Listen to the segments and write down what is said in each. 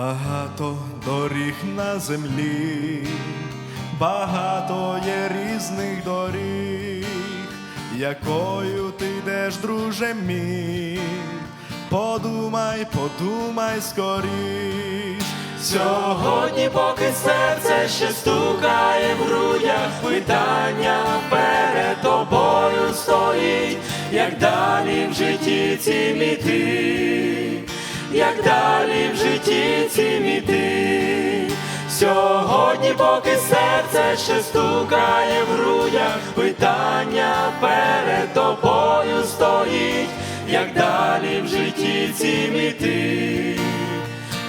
Багато доріг на землі, багато є різних доріг, якою ти йдеш, друже мій. Подумай, подумай скоріш. Сьогодні, поки серце ще стукає в грудях, питання перед тобою стоїть, як далі в житті цім іти, як далі в житті цім іти. Сьогодні, поки серце ще стукає в грудях, питання перед тобою стоїть, як далі в житті цім іти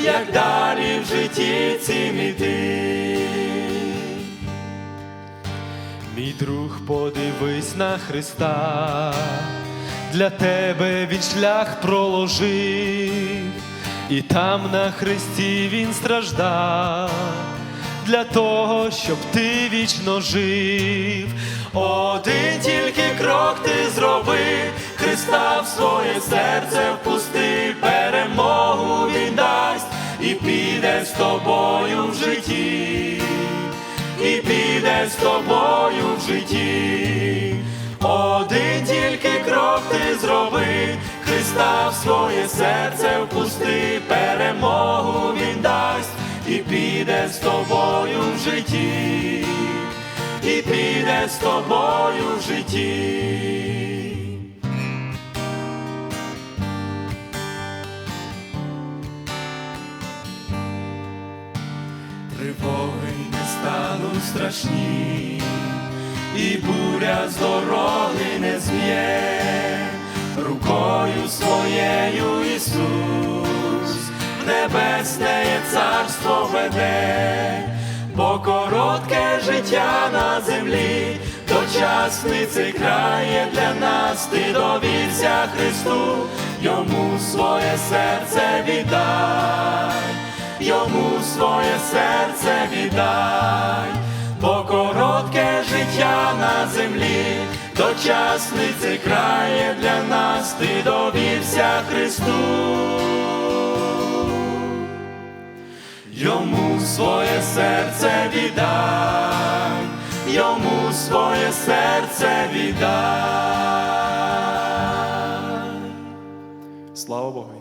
як далі в житті цім іти. Мій друг, подивись на Христа, для тебе він шлях проложив, і там на хресті він страждав, для того, щоб ти вічно жив. Один тільки крок ти зробив, Христа в своє серце впусти, перемогу він дасть і піде з тобою в житті, і піде з тобою в житті. Один Христа в своє серце впусти, перемогу він дасть. І піде з тобою в житті, і піде з тобою в житті. Тривоги не стануть страшні, і буря з дороги не зм'є, рукою своєю Ісус, в небесне царство веде, бо коротке життя на землі, дочасний цей край для нас, ти довірся Христу, йому своє серце віддай йому своє серце віддай, бо коротке життя на землі, дочасний край для нас, ти довівся Христу. Йому своє серце віддай, йому своє серце віддай. Слава Богу.